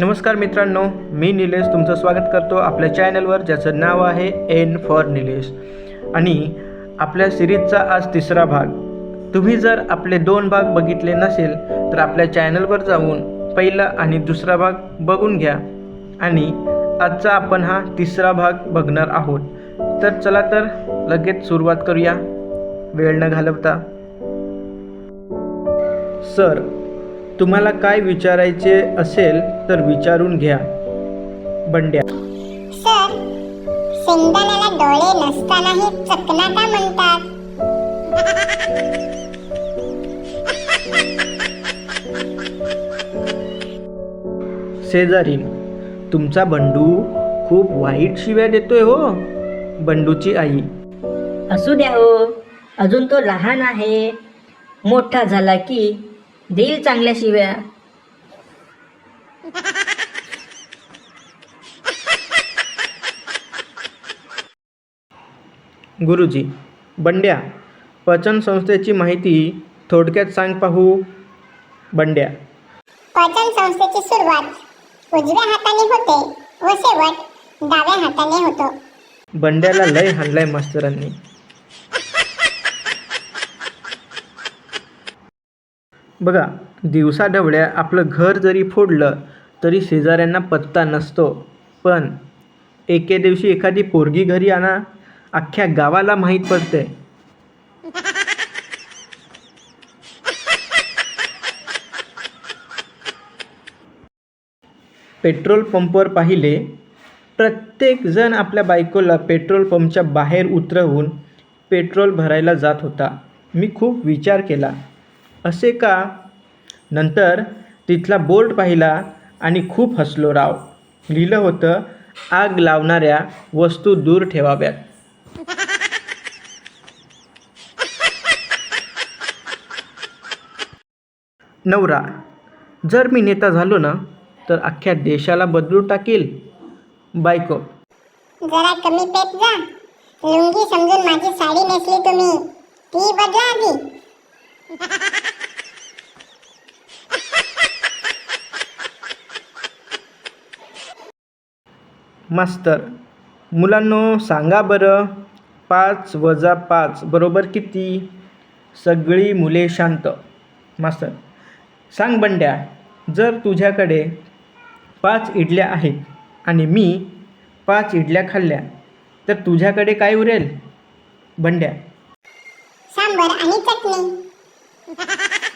नमस्कार मित्रांनो मी निलेश तुमचं स्वागत करतो आपल्या चॅनलवर ज्याचं नाव आहे एन फॉर निलेश. आणि आपल्या सिरीजचा आज तिसरा भाग. तुम्ही जर आपले दोन भाग बघितले नसेल तर आपल्या चॅनलवर जाऊन पहिला आणि दुसरा भाग बघून घ्या. आणि आजचा आपण हा तिसरा भाग बघणार आहोत. तर चला तर लगेच सुरुवात करूया. वेळ न घालवता. सर तुम्हाला काय विचारायचे असेल तर विचारून घ्या. बंड्या. सर शेंगदाण्याला डोळे नसतानाही चकना का म्हणतात. शेजारी तुमचा बंडू खूप वाईट शिव्या देतोय हो बंडूची आई. असू द्या हो अजून तो लहान आहे मोठा झाला की देईल चांगल्या शिव्या. गुरुजी बंड्या पचन संस्थेची माहिती थोडक्यात सांग पाहू बंड्या. पचन संस्थेची सुरुवात उजव्या हाताने होते व शेवट डाव्या हाताने होतो. बंड्याला लय हाणलाय मास्तरांनी. बघा दिवसा ढवळ्या आपलं घर जरी फोडलं तरी शेजाऱ्यांना पत्ता नसतो. पण एके दिवशी एखादी पोरगी घरी आणा अख्ख्या गावाला माहीत पडते. पेट्रोल पंपवर पाहिले प्रत्येकजण आपल्या बायकोला पेट्रोल पंपच्या बाहेर उतरवून पेट्रोल भरायला जात होता. मी खूप विचार केला. असे का? नंतर तिथला बोर्ड पाहिला आणि खूप हसलो राव. लिहिलं होतं आग लावणाऱ्या वस्तू दूर ठेवाव्यात. नवरा जर मी नेता झालो ना तर अख्ख्या देशाला बदलून टाकेल. बायको. जरा कमी पेट जा. लुंगी समजून माझी साडी नेसली तुम्ही. ती बदला आधी मास्तर मुलांनो सांगा बरं पाच वजा पाच बरोबर किती? सगळी मुले शांत. मास्तर सांग बंड्या जर तुझ्याकडे पाच इडल्या आहेत आणि मी पाच इडल्या खाल्ल्या तर तुझ्याकडे काय उरेल? बंड्या. सांबर आणि चटणी.